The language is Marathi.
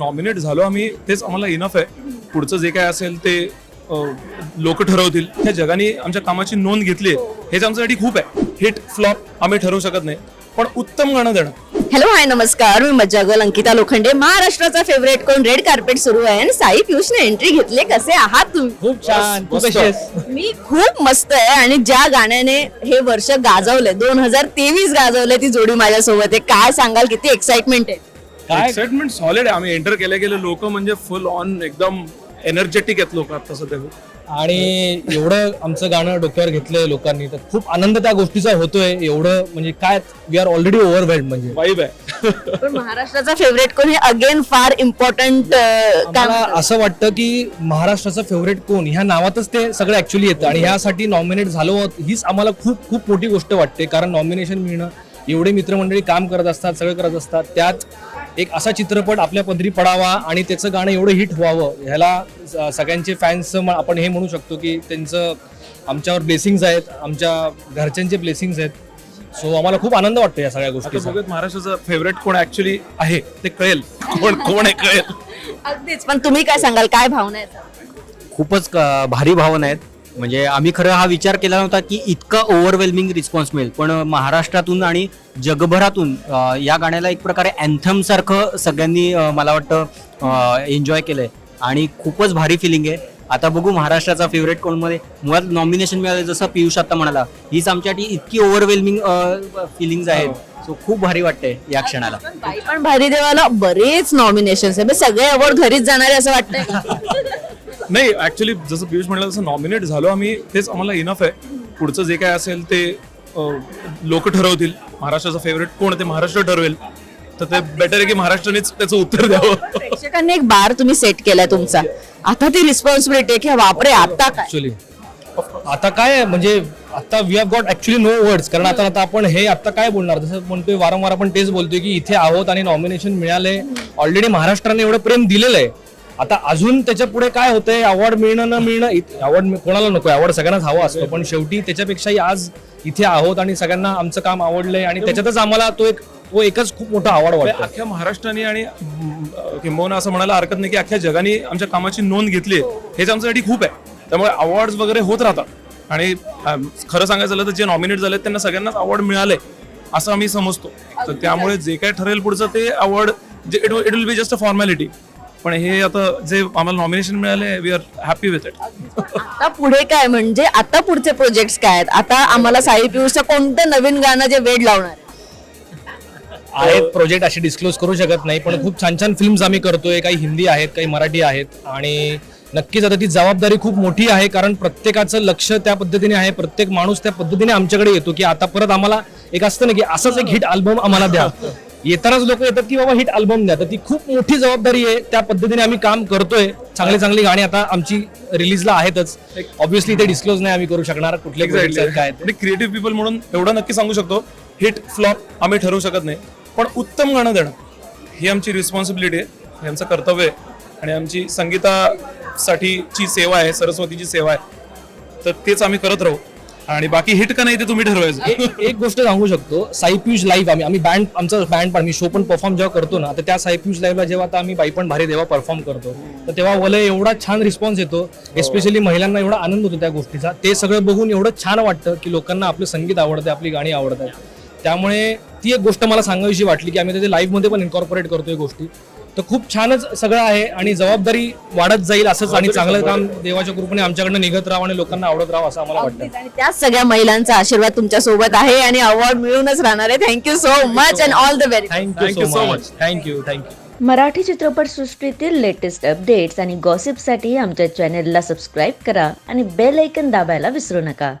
नॉमिनेट झालो आम्ही तेच आम्हाला इनफ आहे. पुढचं जे काय असेल ते लोक ठरवतील. त्या जगाने आमच्या कामाची नोंद घेतली आहे. हेच आमच्यासाठी खूप आहे. हिट फ्लॉप आम्ही ठरवू शकत नाही. पण उत्तम गाणं देणं हॅलो हाय नमस्कार. मी मज्जागल अंकिता लोखंडे. महाराष्ट्राचा फेवरेट कोण? रेड कार्पेट सुरू आहे. आणि साई पियुषने एंट्री घेतली कसे आहात तुम्ही खूप छान. मी खूप मस्त आहे. आणि ज्या गाण्याने हे वर्ष गाजवलंय दोन हजार तेवीस गाजवलंय ती जोडी माझ्यासोबत आहे. काय सांगाल? किती एक्साइटमेंट आहे. काय? एक्साइटमेंट सॉलिड आहे. आम्ही एंटर केले गेले. लोक म्हणजे फुल ऑन एकदम एनर्जेटिक आहेत लोक आता सध्या. आणि एवढं आमचं गाणं डोक्यावर घेतलंय लोकांनी तर खूप आनंद त्या गोष्टीचा होतोय. एवढं म्हणजे काय वी आर ऑलरेडी ओव्हरवेल्ड म्हणजे. वाईब आहे. पण महाराष्ट्राचा फेवरेट कोण? हे अगेन फार इम्पॉर्टंट मला असं वाटतं की महाराष्ट्राचं फेवरेट कोण? ह्या नावातच ते सगळं ऍक्च्युली येतं. आणि ह्यासाठी नॉमिनेट झालो आहोत हीच आम्हाला खूप खूप मोठी गोष्ट वाटते. कारण नॉमिनेशन मिळणं एवढे मित्रमंडळी काम करत असतात सगळं करत असतात. त्यात एक असा चित्रपट आपल्या पदरी पडावा आणि त्याचं गाणं एवढं हिट व्हावं ह्याला सगळ्यांचे फॅन्स आपण हे म्हणू शकतो की त्यांचं आमच्यावर ब्लेसिंग्स आहेत आमच्या घरच्यांचे ब्लेसिंग्स आहेत. सो आम्हाला खूप आनंद वाटतो या सगळ्या बघत महाराष्ट्राचं फेवरेट कोण ऍक्च्युली आहे ते कळेल. कोण कोण आहे कळेल? अगदीच पण तुम्ही काय सांगाल काय भावना आहेत? खूपच क- भारी भावना आहेत. म्हणजे आम्ही खरं हा विचार केला नव्हता की इतका ओव्हरवेल्मिंग रिस्पॉन्स मिळेल. पण महाराष्ट्रातून आणि जगभरातून या गाण्याला एक प्रकारे अँथम सारखं सगळ्यांनी मला वाटतं एन्जॉय केलंय. आणि खूपच भारी फिलिंग आहे. आता बघू महाराष्ट्राचा फेवरेट कोणमध्ये मुळात नॉमिनेशन मिळालं जसं पियुष आता म्हणाला. हीच आमच्यासाठी इतकी ओव्हरवेल्मिंग फिलिंग्स आहेत. सो खूप भारी वाटतंय या क्षणाला. पण भारी देवाला बरेच नॉमिनेशन आहे म्हणजे सगळे अवॉर्ड घरीच जाणारे असं वाटतंय नाही ऍक्च्युली जसं पियुष म्हणलं तसं नॉमिनेट झालो आम्ही तेच आम्हाला इनफ आहे. पुढचं जे काय असेल ते लोक ठरवतील. महाराष्ट्राचं फेवरेट कोण ते महाराष्ट्र ठरवेल. तर ते बेटर आहे की महाराष्ट्रानेच त्याचं उत्तर द्यावं. प्रेक्षकांनी एक बार तुम्ही सेट केलाय तुमचा. आता ती रिस्पॉन्सिबिलिटी आहे की बापरे आता काय? ऍक्च्युली आता काय आहे, म्हणजे आता we have got actually no words कारण आता आता आपण हे आता काय बोलणार? जसं म्हणतोय वारंवार आपण तेच बोलतोय की इथे आहोत आणि नॉमिनेशन मिळाले ऑलरेडी महाराष्ट्राने एवढं प्रेम दिलेलं आहे. आता अजून त्याच्या पुढे काय होतंय? अवॉर्ड मिळणं न मिळणं अवॉर्ड कोणाला नको अवॉर्ड सगळ्यांनाच हवा असतो. पण शेवटी त्याच्यापेक्षाही आज इथे आहोत आणि सगळ्यांना आमचं काम आवडलंय आणि त्याच्यातच आम्हाला तो एक तो एकच खूप मोठा अवॉर्ड वाटतो अख्ख्या महाराष्ट्राने आणि किंबहुना असं म्हणायला हरकत नाही की अख्ख्या जगाने आमच्या कामाची नोंद घेतली आहे. हेच आमच्यासाठी खूप आहे. त्यामुळे अवॉर्ड वगैरे होत राहतात. आणि अं, खरं सांगायचं झालं तर जे नॉमिनेट झाले त्यांना सगळ्यांनाच अवॉर्ड मिळाले असं आम्ही समजतो. तर त्यामुळे जे काय ठरेल पुढचं ते अवॉर्ड जे it will be just a formality पण हे आता जे आम्हाला नॉमिनेशन मिळाले we are happy with it आता पुढे काय? म्हणजे आता पुढचे प्रोजेक्ट काय आहेत? आता आम्हाला साई पियुषचं कोणतं नवीन गाणं जे वेड लावणार आहे? आहेत प्रोजेक्ट असे डिस्क्लोज करू शकत नाही पण खूप छान छान फिल्म्स आम्ही करतोय. काही हिंदी आहेत काही मराठी आहेत. आणि नक्कीच आता ती जबाबदारी खूप मोठी आहे कारण प्रत्येकाचं लक्ष त्या पद्धतीने आहे. प्रत्येक माणूस त्या पद्धतीने आमच्याकडे येतो की आता परत आम्हाला एक असतं ना की असंच एक हिट अल्बम आम्हाला द्या. येतानाच लोक येतात की बाबा हिट अल्बम द्या. तर ती खूप मोठी जबाबदारी आहे. त्या पद्धतीने आम्ही काम करतोय. चांगली चांगली गाणी आता आमची रिलीजला आहेतच. ऑब्व्हियसली ते डिस्क्लोज नाही आम्ही करू शकणार. कुठले काय क्रिएटिव्ह पीपल म्हणून एवढं नक्की सांगू शकतो हिट फ्लॉप आम्ही ठरवू शकत नाही. पण उत्तम गाणं देणं ही आमची रिस्पॉन्सिबिलिटी आहे. हे आमचं कर्तव्य आहे. आणि आमची संगीतासाठीची सेवा आहे सरस्वतीची सेवा आहे. तर तेच आम्ही करत राहू. आणि बाकी हिट का नाही ते तुम्ही ठरवायचं. एक एक गोष्ट सांगू शकतो साई पियुष लाईव्ह आम्ही आम्ही बँड आमचा बँड पण मी शो पण परफॉर्म जेव्हा करतो ना तर त्या साई पियुष लाईव्हला जेव्हा आता आम्ही बाई पण भारी देवा परफॉर्म करतो. तर तेव्हा वलय एवढा छान रिस्पॉन्स येतो एस्पेशली महिलांना एवढा आनंद होतो त्या गोष्टीचा. ते सगळं बघून एवढं छान वाटतं की लोकांना आपलं संगीत आवडतं आपली गाणी आवडतात त्यामुळे ती एक गोष्ट मला सांगावीशी वाटली की आम्ही त्याचे लाईव्हमध्ये पण इन्कॉर्पोरेट करतोय गोष्टी. तर खूप छानच सगळं आहे आणि जबाबदारी वाढत जाईल असंच आणि चांगलं काम देवाच्या कृपेने आमच्याकडनं निघत राहावं आणि लोकांना आवडत राहावं असं आम्हाला वाटतं. आणि त्याच सगळ्या महिलांचा आशीर्वाद तुमच्यासोबत आहे आणि अवॉर्ड मिळूनच राहणार आहे. Thank you so much and all the very thank you so much thank you thank you Marathi चित्रपटसृष्टीतील लेटेस्ट अपडेट्स आणि गॉसिपसाठी आमच्या चॅनेलला सबस्क्राईब करा आणि बेल ऐकन दाबायला विसरू नका.